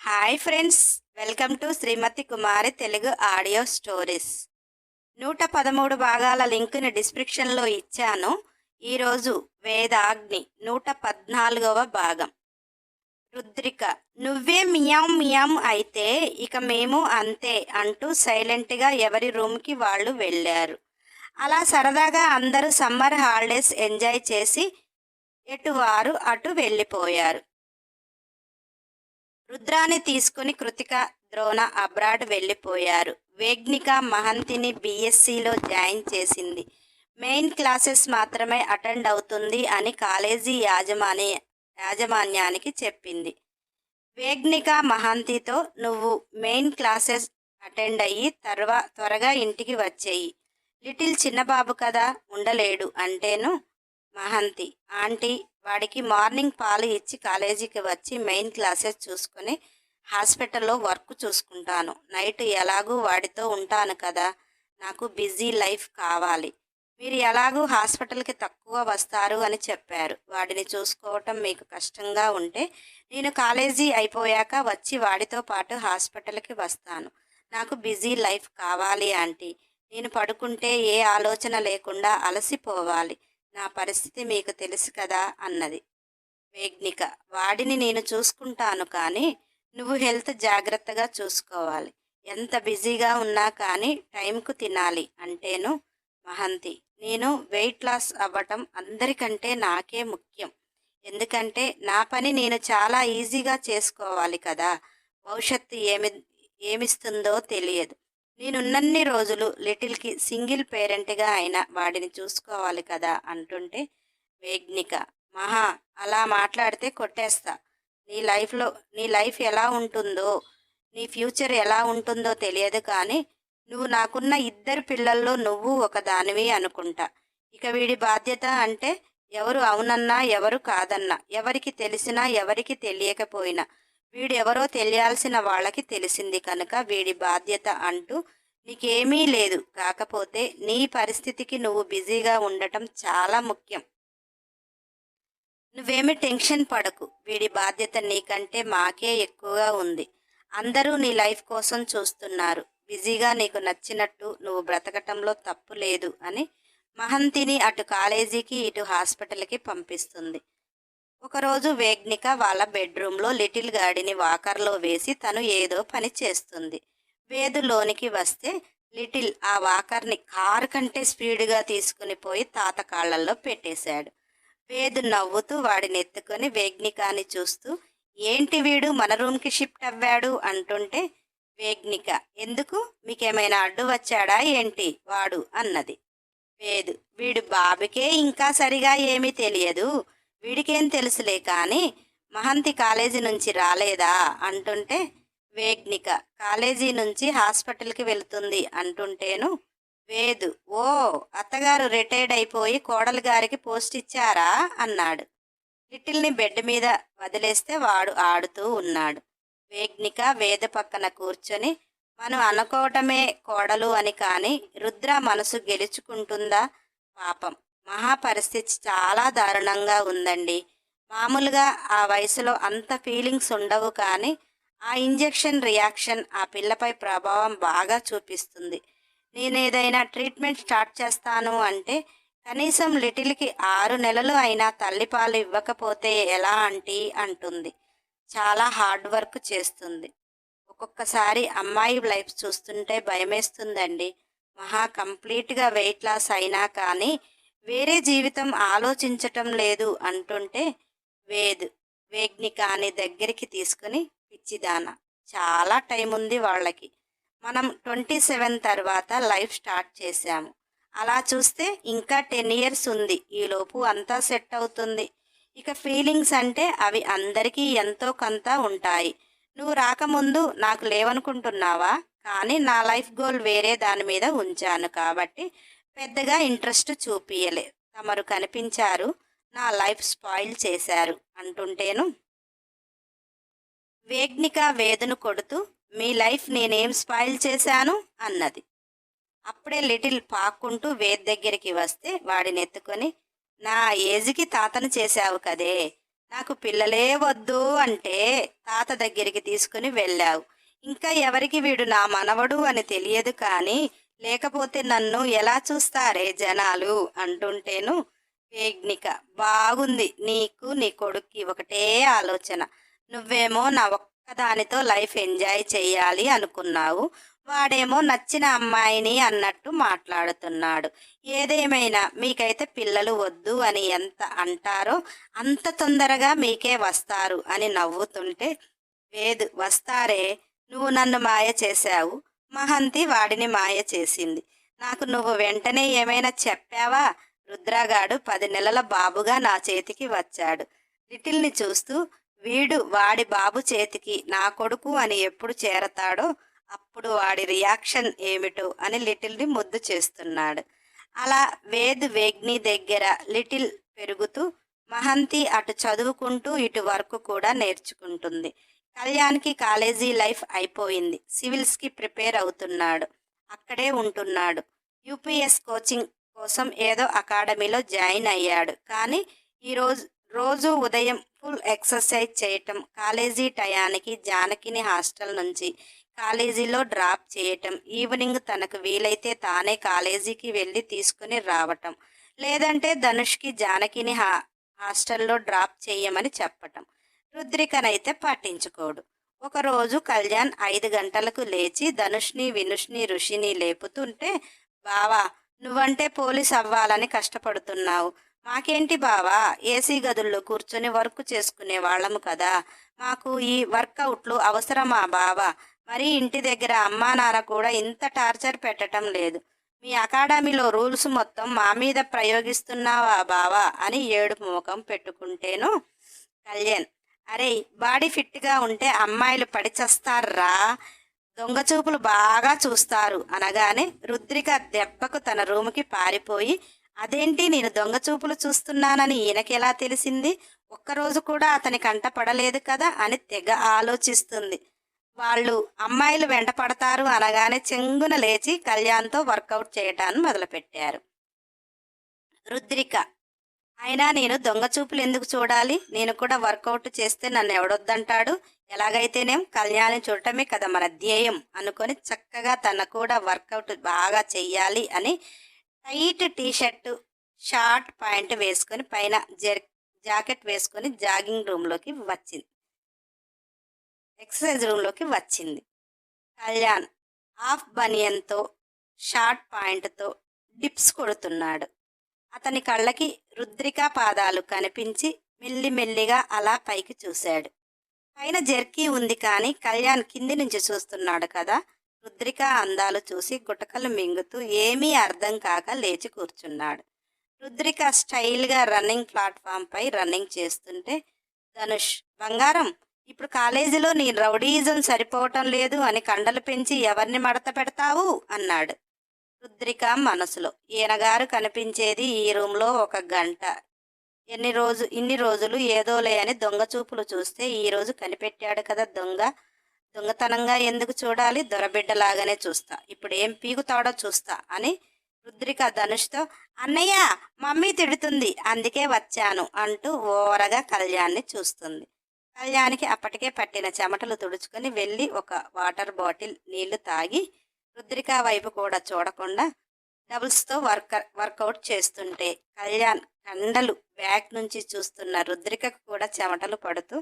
Hi friends welcome to Srimathi Kumari Telugu audio stories నూట పదమూడు భాగాల లింకుని డిస్క్రిప్షన్లో ఇచ్చాను. ఈరోజు వేదాగ్ని నూట పద్నాలుగవ భాగం. రుద్రిక నువ్వే మియాం మియాం అయితే ఇక మేము అంతే అంటూ సైలెంట్గా ఎవరి రూమ్కి వాళ్ళు వెళ్ళారు. అలా సరదాగా అందరూ సమ్మర్ హాలిడేస్ ఎంజాయ్ చేసి ఎటు వారు అటు వెళ్ళిపోయారు. రుద్రాన్ని తీసుకుని కృతిక ద్రోణ అబ్రాడ్ వెళ్ళిపోయారు. వేగ్నిక మహంతిని బీఎస్సీలో జాయిన్ చేసింది. మెయిన్ క్లాసెస్ మాత్రమే అటెండ్ అవుతుంది అని కాలేజీ యాజమాని యాజమాన్యానికి చెప్పింది. వేగ్నిక మహంతితో నువ్వు మెయిన్ క్లాసెస్ అటెండ్ అయ్యి తర్వా త్వరగా ఇంటికి వచ్చేయి. లిటిల్ చిన్నబాబు కదా ఉండలేడు అంటేను మహంతి ఆంటీ వాడికి మార్నింగ్ పాలు ఇచ్చి కాలేజీకి వచ్చి మెయిన్ క్లాసెస్ చూసుకొని హాస్పిటల్లో వర్క్ చూసుకుంటాను. నైట్ ఎలాగూ వాడితో ఉంటాను కదా నాకు బిజీ లైఫ్ కావాలి. మీరు ఎలాగూ హాస్పిటల్కి తక్కువ వస్తారు అని చెప్పారు. వాడిని చూసుకోవటం మీకు కష్టంగా ఉంటే నేను కాలేజీ అయిపోయాక వచ్చి వాడితో పాటు హాస్పిటల్కి వస్తాను. నాకు బిజీ లైఫ్ కావాలి ఆంటీ. నేను పడుకుంటే ఏ ఆలోచన లేకుండా అలసిపోవాలి. నా పరిస్థితి మీకు తెలుసు కదా అన్నది. వేగ్నిక వాడిని నేను చూసుకుంటాను కానీ నువ్వు హెల్త్ జాగ్రత్తగా చూసుకోవాలి. ఎంత బిజీగా ఉన్నా కానీ టైంకు తినాలి అంటేను మహంతి. నేను వెయిట్ లాస్ అవ్వటం అందరికంటే నాకే ముఖ్యం. ఎందుకంటే నా పని నేను చాలా ఈజీగా చేసుకోవాలి కదా. భవిష్యత్తు ఏమి ఏమిస్తుందో తెలియదు. నేనున్నన్ని రోజులు లిటిల్కి సింగిల్ పేరెంట్గా అయినా వాడిని చూసుకోవాలి కదా అంటుంటే వేగ్నిక. మహా అలా మాట్లాడితే కొట్టేస్తా. నీ లైఫ్లో నీ లైఫ్ ఎలా ఉంటుందో నీ ఫ్యూచర్ ఎలా ఉంటుందో తెలియదు కానీ నువ్వు నాకున్న ఇద్దరు పిల్లల్లో నువ్వు ఒక దానివి అనుకుంటా. ఇక వీడి బాధ్యత అంటే ఎవరు అవునన్నా ఎవరు కాదన్నా ఎవరికి తెలిసినా ఎవరికి తెలియకపోయినా వీడు ఎవరో తెలియాల్సిన వాళ్ళకి తెలిసింది కనుక వీడి బాధ్యత అంటూ నీకేమీ లేదు కాకపోతే నీ పరిస్థితికి నువ్వు బిజీగా ఉండటం చాలా ముఖ్యం. నువ్వేమి టెన్షన్ పడకు వీడి బాధ్యత నీకంటే మాకే ఎక్కువగా ఉంది. అందరూ నీ లైఫ్ కోసం చూస్తున్నారు. బిజీగా నీకు నచ్చినట్టు నువ్వు బ్రతకటంలో తప్పు లేదు అని మహంతిని అటు కాలేజీకి ఇటు హాస్పిటల్కి పంపిస్తుంది. ఒకరోజు వేగ్నిక వాళ్ళ బెడ్రూమ్లో లిటిల్ గాడిని వాకర్లో వేసి తను ఏదో పని చేస్తుంది. వేదు లోనికి వస్తే లిటిల్ ఆ వాకర్ని కారు కంటే స్పీడ్గా తీసుకుని పోయి తాత కాళ్ళల్లో పెట్టేశాడు. వేదు నవ్వుతూ వాడిని ఎత్తుకొని వేగ్నికాని చూస్తూ ఏంటి వీడు మన రూమ్కి షిఫ్ట్ అవ్వాడు? అంటుంటే వేగ్నిక ఎందుకు? మీకేమైనా అడ్డు వచ్చాడా ఏంటి? వాడు అన్నది. వేదు వీడు బాబుకే ఇంకా సరిగా ఏమీ తెలియదు. వీడికేం తెలుసులే కానీ మహంతి కాలేజీ నుంచి రాలేదా అంటుంటే వేగ్నిక కాలేజీ నుంచి హాస్పిటల్కి వెళుతుంది అంటుంటేను వేదు ఓ అత్తగారు రిటైర్డ్ అయిపోయి కోడలు గారికి పోస్ట్ ఇచ్చారా అన్నాడు. లిటిల్ని బెడ్ మీద వదిలేస్తే వాడు ఆడుతూ ఉన్నాడు. వేగ్నిక వేద పక్కన కూర్చొని మనం అనుకోవటమే కోడలు అని కానీ రుద్ర మనసు గెలుచుకుంటుందా? పాపం. మహా పరిస్థితి చాలా దారుణంగా ఉందండి. మామూలుగా ఆ వయసులో అంత ఫీలింగ్స్ ఉండవు కానీ ఆ ఇంజెక్షన్ రియాక్షన్ ఆ పిల్లపై ప్రభావం బాగా చూపిస్తుంది. నేను ఏదైనా ట్రీట్మెంట్ స్టార్ట్ చేస్తాను అంటే కనీసం లిటిల్కి ఆరు నెలలు అయినా తల్లిపాలు ఇవ్వకపోతే ఎలా అంటీ అంటుంది. చాలా హార్డ్ వర్క్ చేస్తుంది. ఒక్కొక్కసారి అమ్మాయి లైఫ్ చూస్తుంటే భయమేస్తుందండి. మహా కంప్లీట్గా వెయిట్ లాస్ అయినా కానీ వేరే జీవితం ఆలోచించటం లేదు అంటుంటే వేద్ వేగ్నికాని దగ్గరికి తీసుకుని పిచ్చిదాన. చాలా టైం ఉంది వాళ్ళకి. మనం ట్వంటీ సెవెన్ తర్వాత లైఫ్ స్టార్ట్ చేశాము. అలా చూస్తే ఇంకా టెన్ ఇయర్స్ ఉంది. ఈలోపు అంతా సెట్ అవుతుంది. ఇక ఫీలింగ్స్ అంటే అవి అందరికీ ఎంతో కొంత ఉంటాయి. నువ్వు రాకముందు నాకు లేవనుకుంటున్నావా? కానీ నా లైఫ్ గోల్ వేరే దాని మీద ఉంచాను కాబట్టి పెద్దగా ఇంట్రెస్ట్ చూపియలే. తమరు కనిపించారు నా లైఫ్ స్పాయిల్ చేశారు అంటుంటేను. వేగ్నిక వేదను కొడుతూ మీ లైఫ్ నేనేం స్పాయిల్ చేశాను? అన్నది. అప్పుడే లిటిల్ పాక్కుంటూ వేద్ దగ్గరికి వస్తే వాడిని ఎత్తుకొని నా ఏజ్కి తాతను చేశావు కదే నాకు పిల్లలే వద్దు అంటే తాత దగ్గరికి తీసుకుని వెళ్ళావు. ఇంకా ఎవరికి వీడు నా మనవడు అని తెలియదు కానీ లేకపోతే నన్ను ఎలా చూస్తారే జనాలు? అంటుంటేను వేగ్నిక. బాగుంది. నీకు నీ కొడుక్కి ఒకటే ఆలోచన. నువ్వేమో నా ఒక్కదానితో లైఫ్ ఎంజాయ్ చేయాలి అనుకున్నావు. వాడేమో నచ్చిన అమ్మాయిని అన్నట్టు మాట్లాడుతున్నాడు. ఏదేమైనా మీకైతే పిల్లలు వద్దు అని ఎంత అంటారో అంత తొందరగా మీకే వస్తారు అని నవ్వుతుంటే లేదు వస్తారే. నువ్వు నన్ను మాయ చేశావు. మహంతి వాడిని మాయ చేసింది. నాకు నువ్వు వెంటనే ఏమైనా చెప్పావా? రుద్రగాడు పది నెలల బాబుగా నా చేతికి వచ్చాడు. లిటిల్ని చూస్తూ వీడు వాడి బాబు చేతికి నా కొడుకు అని ఎప్పుడు చేరతాడో అప్పుడు వాడి రియాక్షన్ ఏమిటో అని లిటిల్ని ముద్దు చేస్తున్నాడు. అలా వేద్ వేగ్ని దగ్గర లిటిల్ పెరుగుతూ మహంతి అటు చదువుకుంటూ ఇటు వరకు కూడా నేర్చుకుంటుంది. కళ్యాణ్కి కాలేజీ లైఫ్ అయిపోయింది. సివిల్స్కి ప్రిపేర్ అవుతున్నాడు. అక్కడే ఉంటున్నాడు. యూపీఎస్ కోచింగ్ కోసం ఏదో అకాడమీలో జాయిన్ అయ్యాడు. కానీ ఈరోజు రోజు ఉదయం ఫుల్ ఎక్సర్సైజ్ చేయటం కాలేజీ టయానికి జానకిని హాస్టల్ నుంచి కాలేజీలో డ్రాప్ చేయటం ఈవినింగ్ తనకు వీలైతే తానే కాలేజీకి వెళ్ళి తీసుకుని రావటం లేదంటే ధనుష్కి జానకిని హా హాస్టల్లో డ్రాప్ చేయమని చెప్పటం రుద్రికనైతే పట్టించుకోడు. ఒకరోజు కళ్యాణ్ ఐదు గంటలకు లేచి ధనుష్ని వినుష్ని ఋషిని లేపుతుంటే బావా నువ్వంటే పోలీస్ అవ్వాలని కష్టపడుతున్నావు. మాకేంటి బావా? ఏసీ గదుల్లో కూర్చొని వర్క్ చేసుకునే వాళ్ళము కదా. మాకు ఈ వర్కౌట్లు అవసరమా బావా? మరి ఇంటి దగ్గర అమ్మా నాన్న కూడా ఇంత టార్చర్ పెట్టడం లేదు. మీ అకాడమీలో రూల్స్ మొత్తం మా మీద ప్రయోగిస్తున్నావా బావా? అని ఏడుపు ముఖం పెట్టుకుంటేను కళ్యాణ్ అరే బాడీ ఫిట్గా ఉంటే అమ్మాయిలు పడిచేస్తారా? దొంగ చూపులు బాగా చూస్తారు అనగానే రుద్రిక దెబ్బకు తన రూముకి పారిపోయి అదేంటి నేను దొంగ చూపులు చూస్తున్నానని ఈయనకి ఎలా తెలిసింది? ఒక్కరోజు కూడా అతని కంట పడలేదు కదా అని తెగ ఆలోచిస్తుంది. వాళ్ళు అమ్మాయిలు వెంట పడతారు అనగానే చెంగున లేచి కళ్యాణ్తో వర్కౌట్ చేయటాన్ని మొదలుపెట్టారు. రుద్రిక అయినా నేను దొంగ చూపులు ఎందుకు చూడాలి? నేను కూడా వర్కౌట్ చేస్తే నన్ను ఎవడొద్దంటాడు? ఎలాగైతేనేం కళ్యాణి చూడటమే కదా మన ధ్యేయం అనుకొని చక్కగా తన కూడా వర్కౌట్ బాగా చెయ్యాలి అని tight T shirt short pant వేసుకొని పైన జెర్ జాకెట్ వేసుకొని జాగింగ్ రూమ్లోకి వచ్చింది. ఎక్సర్సైజ్ రూమ్లోకి వచ్చింది. కళ్యాణ్ హాఫ్ బనియన్తో షార్ట్ పాయింట్తో డిప్స్ కొడుతున్నాడు. అతని కళ్ళకి రుద్రికా పాదాలు కనిపించి మెల్లిమెల్లిగా అలా పైకి చూశాడు. పైన జెర్కీ ఉంది కానీ కళ్యాణ్ కింది నుంచి చూస్తున్నాడు కదా? రుద్రిక అందాలు చూసి గుటకలు మింగుతూ ఏమీ అర్థం కాక లేచి కూర్చున్నాడు. రుద్రిక స్టైల్గా రన్నింగ్ ప్లాట్ఫామ్ పై రన్నింగ్ చేస్తుంటే ధనుష్ బంగారం ఇప్పుడు కాలేజీలో నీ రౌడీజం సరిపోవటం లేదు అని కండలు పెంచి ఎవరిని మడత పెడతావు? అన్నాడు. రుద్రిక మనసులో. ఈయనగారు కనిపించేది ఈ రూమ్లో ఒక గంట. ఎన్ని రోజు ఇన్ని రోజులు ఏదోలే అని దొంగ చూపులు చూస్తే ఈరోజు కనిపెట్టాడు కదా దొంగ. దొంగతనంగా ఎందుకు చూడాలి? దొరబిడ్డలాగానే చూస్తా. ఇప్పుడు ఏం పీకుతాడో చూస్తా అని రుద్రిక ధనుష్తో అన్నయ్య మమ్మీ తిడుతుంది. అందుకే వచ్చాను అంటూ ఓరగా కళ్యాణ్ని చూస్తుంది. కళ్యాణ్కి అప్పటికే పట్టిన చెమటలు తుడుచుకొని వెళ్ళి ఒక వాటర్ బాటిల్ నీళ్ళు తాగి రుద్రిక వైపు కూడా చూడకుండా డబుల్స్తో వర్కర్ వర్కౌట్ చేస్తుంటే కళ్యాణ్ కండలు బ్యాక్ నుంచి చూస్తున్న రుద్రికకు కూడా చెమటలు పడుతూ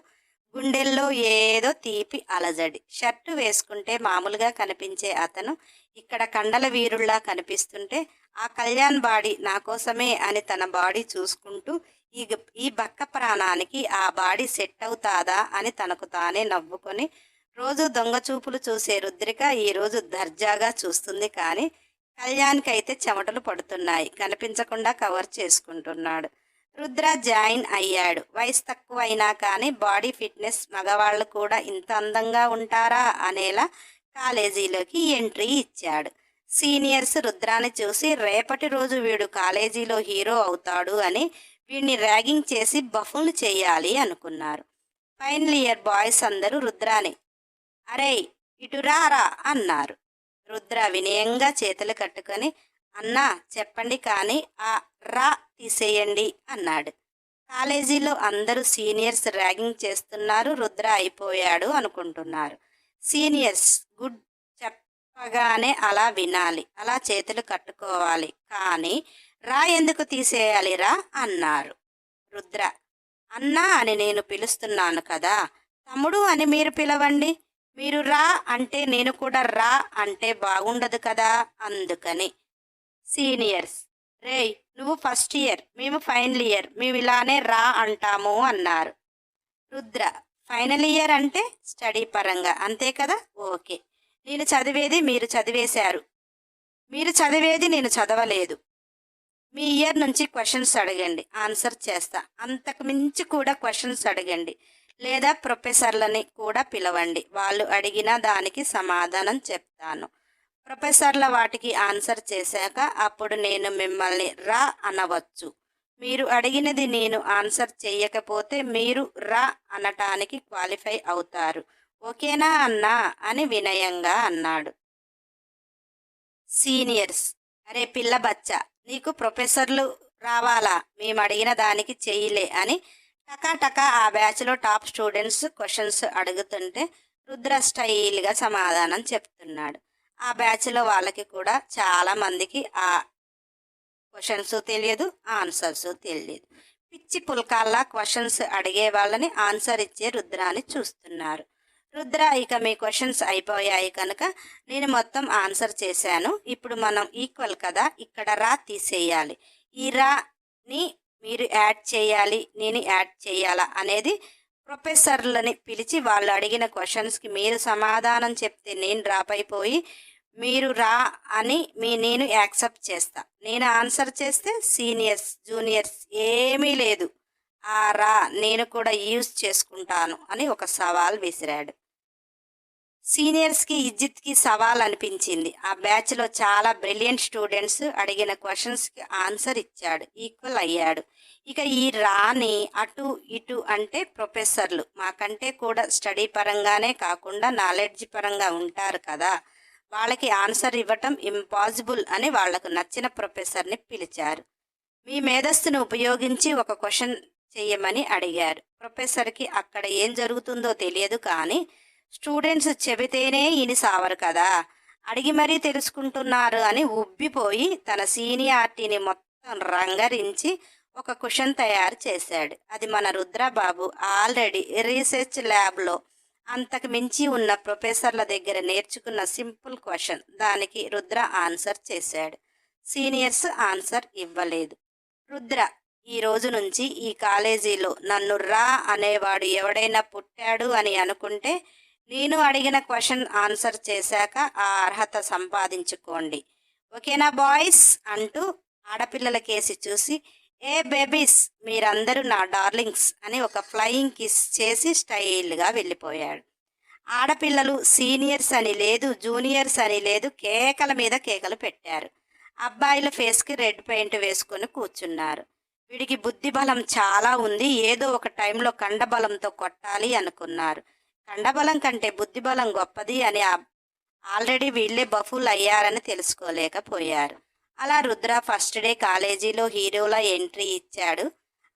గుండెల్లో ఏదో తీపి అలజడి. షర్టు వేసుకుంటే మామూలుగా కనిపించే అతను ఇక్కడ కండల వీరుల్లా కనిపిస్తుంటే ఆ కళ్యాణ్ బాడీ నా కోసమే అని తన బాడీ చూసుకుంటూ ఈ ఈ బక్క ప్రాణానికి ఆ బాడీ సెట్ అవుతాదా అని తనకు తానే నవ్వుకొని రోజు దొంగ చూపులు చూసే రుద్రిక ఈరోజు దర్జాగా చూస్తుంది కానీ కళ్యాణ్కి అయితే చెమటలు పడుతున్నాయి. కనిపించకుండా కవర్ చేసుకుంటున్నాడు. రుద్ర జాయిన్ అయ్యాడు. వయసు తక్కువ అయినా కానీ బాడీ ఫిట్నెస్ మగవాళ్ళు కూడా ఇంత అందంగా ఉంటారా అనేలా కాలేజీలోకి ఎంట్రీ ఇచ్చాడు. సీనియర్స్ రుద్రాని చూసి రేపటి రోజు వీడు కాలేజీలో హీరో అవుతాడు అని వీడిని ర్యాగింగ్ చేసి బఫుల్ చేయాలి అనుకున్నారు. ఫైనల్ ఇయర్ బాయ్స్ అందరూ రుద్రాని అరే ఇటురారా అన్నారు. రుద్ర వినయంగా చేతులు కట్టుకొని అన్నా చెప్పండి కానీ ఆ రా తీసేయండి అన్నాడు. కాలేజీలో అందరూ సీనియర్స్ ర్యాగింగ్ చేస్తున్నారు రుద్ర అయిపోయాడు అనుకుంటున్నారు. సీనియర్స్ గుడ్ చెప్పగానే అలా వినాలి అలా చేతులు కట్టుకోవాలి కానీ రా ఎందుకు తీసేయాలి రా అన్నారు. రుద్ర అన్నా అని నేను పిలుస్తున్నాను కదా తమ్ముడు అని మీరు పిలవండి. మీరు రా అంటే నేను కూడా రా అంటే బాగుండదు కదా అందుకని. సీనియర్స్. రేయ్ నువ్వు ఫస్ట్ ఇయర్ మేము ఫైనల్ ఇయర్ మేము ఇలానే రా అంటాము అన్నారు. రుద్ర ఫైనల్ ఇయర్ అంటే స్టడీ పరంగా అంతే కదా? ఓకే. నేను చదివేది మీరు చదివేశారు. మీరు చదివేది నేను చదవలేదు. మీ ఇయర్ నుంచి క్వశ్చన్స్ అడగండి ఆన్సర్ చేస్తా. అంతకు మించి కూడా క్వశ్చన్స్ అడగండి. లేదా ప్రొఫెసర్లని కూడా పిలవండి. వాళ్ళు అడిగిన దానికి సమాధానం చెప్తాను. ప్రొఫెసర్ల వాటికి ఆన్సర్ చేశాక అప్పుడు నేను మిమ్మల్ని రా అనవచ్చు. మీరు అడిగినది నేను ఆన్సర్ చేయకపోతే మీరు రా అనటానికి క్వాలిఫై అవుతారు. ఓకేనా అన్నా? అని వినయంగా అన్నాడు. సీనియర్స్ అరే పిల్ల బచ్చ నీకు ప్రొఫెసర్లు రావాలా? మేము అడిగిన దానికి చెయ్యలే అని టకాటక ఆ బ్యాచ్లో టాప్ స్టూడెంట్స్ క్వశ్చన్స్ అడుగుతుంటే రుద్ర స్టైల్గా సమాధానం చెప్తున్నాడు. ఆ బ్యాచ్లో వాళ్ళకి కూడా చాలా మందికి ఆ క్వశ్చన్స్ తెలియదు ఆన్సర్స్ తెలియదు. పిచ్చి పుల్కాల్లా క్వశ్చన్స్ అడిగే వాళ్ళని ఆన్సర్ ఇచ్చే రుద్రాని చూస్తున్నారు. రుద్ర ఇక మీ క్వశ్చన్స్ అయిపోయాయి కనుక నేను మొత్తం ఆన్సర్ చేశాను. ఇప్పుడు మనం ఈక్వల్ కదా ఇక్కడ రా తీసేయాలి. ఈ రాని మీరు యాడ్ చేయాలి నేను యాడ్ చేయాలా అనేది ప్రొఫెసర్లని పిలిచి వాళ్ళు అడిగిన క్వశ్చన్స్కి మీరు సమాధానం చెప్తే నేను డ్రాప్ అయిపోయి మీరు రా అని మీ నేను యాక్సెప్ట్ చేస్తా. నేను ఆన్సర్ చేస్తే సీనియర్స్ జూనియర్స్ ఏమీ లేదు. ఆ రా నేను కూడా యూజ్ చేసుకుంటాను అని ఒక సవాల్ విసిరాడు. సీనియర్స్కి ఇజ్జిత్కి సవాల్ అనిపించింది ఆ బ్యాచ్లో చాలా బ్రిలియంట్ స్టూడెంట్స్ అడిగిన క్వశ్చన్స్కి ఆన్సర్ ఇచ్చాడు. ఈక్వల్ అయ్యాడు. ఇక ఈ రాని అటు ఇటు అంటే ప్రొఫెసర్లు. మాకంటే కూడా స్టడీ పరంగానే కాకుండా నాలెడ్జ్ పరంగా ఉంటారు కదా. వాళ్ళకి ఆన్సర్ ఇవ్వటం ఇంపాసిబుల్ అని వాళ్ళకు నచ్చిన ప్రొఫెసర్ని పిలిచారు. మీ మేధస్సును ఉపయోగించి ఒక క్వశ్చన్ చెయ్యమని అడిగారు. ప్రొఫెసర్కి అక్కడ ఏం జరుగుతుందో తెలియదు కానీ స్టూడెంట్స్ చెబితేనే ఇని సావరు కదా. అడిగి మరీ తెలుసుకుంటున్నారు అని ఉబ్బిపోయి తన సీనియార్టీని మొత్తం రంగరించి ఒక క్వశ్చన్ తయారు చేశాడు. అది మన రుద్రబాబు ఆల్రెడీ రీసెర్చ్ ల్యాబ్లో అంతకు మించి ఉన్న ప్రొఫెసర్ల దగ్గర నేర్చుకున్న సింపుల్ క్వశ్చన్. దానికి రుద్ర ఆన్సర్ చేశాడు. సీనియర్స్ ఆన్సర్ ఇవ్వలేదు. రుద్ర ఈ రోజు నుంచి ఈ కాలేజీలో నన్ను రా అనేవాడు ఎవడైనా పుట్టాడు అని అనుకుంటే నేను అడిగిన క్వశ్చన్ ఆన్సర్ చేశాక ఆ అర్హత సంపాదించుకోండి. ఓకేనా బాయ్స్? అంటూ ఆడపిల్లల కేసి చూసి ఏ బేబీస్ మీరందరూ నా డార్లింగ్స్ అని ఒక ఫ్లయింగ్ కిస్ చేసి స్టైల్గా వెళ్ళిపోయాడు. ఆడపిల్లలు సీనియర్స్ అని లేదు జూనియర్స్ అని లేదు కేకల మీద కేకలు పెట్టారు. అబ్బాయిల ఫేస్కి రెడ్ పెయింట్ వేసుకొని కూర్చున్నారు. వీడికి బుద్ధి బలం చాలా ఉంది ఏదో ఒక టైంలో కండబలంతో కొట్టాలి అనుకున్నారు. కండబలం కంటే బుద్ధిబలం గొప్పది అని ఆల్రెడీ వీళ్ళే బఫుల్ అయ్యారని తెలుసుకోలేకపోయారు. అలా రుద్ర ఫస్ట్ డే కాలేజీలో హీరోలా ఎంట్రీ ఇచ్చాడు.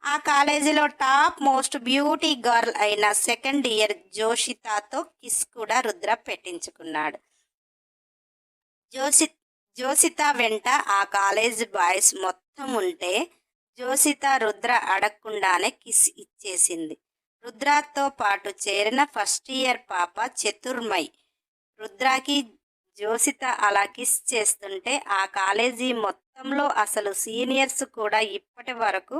ఆ కాలేజీలో టాప్ మోస్ట్ బ్యూటీ గర్ల్ అయిన సెకండ్ ఇయర్ జోషితాతో కిస్ కూడా రుద్ర పెట్టించుకున్నాడు. జోషి జోషిత వెంట ఆ కాలేజ్ బాయ్స్ మొత్తం ఉంటే జోషిత రుద్ర అడగకుండానే కిస్ ఇచ్చేసింది. రుద్రాతో పాటు చేరిన ఫస్ట్ ఇయర్ పాప చతుర్మయ్ రుద్రాకి జోసిత అలా కిస్ చేస్తుంటే ఆ కాలేజీ మొత్తంలో అసలు సీనియర్స్ కూడా ఇప్పటి వరకు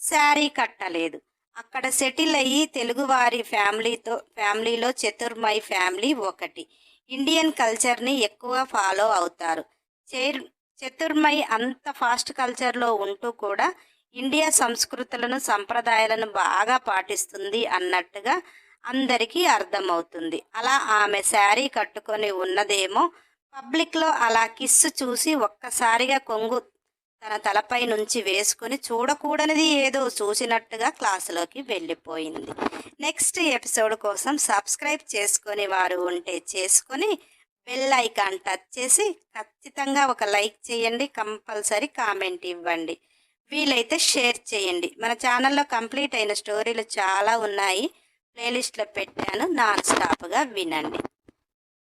శారీ కట్టలేదు. అక్కడ సెటిల్ అయ్యి తెలుగువారి ఫ్యామిలీతో ఫ్యామిలీలో చతుర్మై ఫ్యామిలీ ఒకటి. ఇండియన్ కల్చర్ని ఎక్కువ ఫాలో అవుతారు. చైర్ చతుర్మయ్ అంత ఫాస్ట్ కల్చర్లో ఉంటూ కూడా ఇండియా సంస్కృతులను సంప్రదాయాలను బాగా పాటిస్తుంది అన్నట్టుగా అందరికీ అర్థమవుతుంది. అలా ఆమె శారీ కట్టుకొని ఉన్నదేమో పబ్లిక్లో అలా కిస్సు చూసి ఒక్కసారిగా కొంగు తన తలపై నుంచి వేసుకుని చూడకూడనిది ఏదో చూసినట్టుగా క్లాసులోకి వెళ్ళిపోయింది. నెక్స్ట్ ఎపిసోడ్ కోసం సబ్స్క్రైబ్ చేసుకొని వారు ఉంటే చేసుకొని బెల్ ఐకాన్ టచ్ చేసి ఖచ్చితంగా ఒక లైక్ చేయండి కంపల్సరీ కామెంట్ ఇవ్వండి. వీలైతే షేర్ చేయండి. మన ఛానల్లో కంప్లీట్ అయిన స్టోరీలు చాలా ఉన్నాయి. ప్లేలిస్ట్లో పెట్టాను. నాన్ స్టాప్గా వినండి.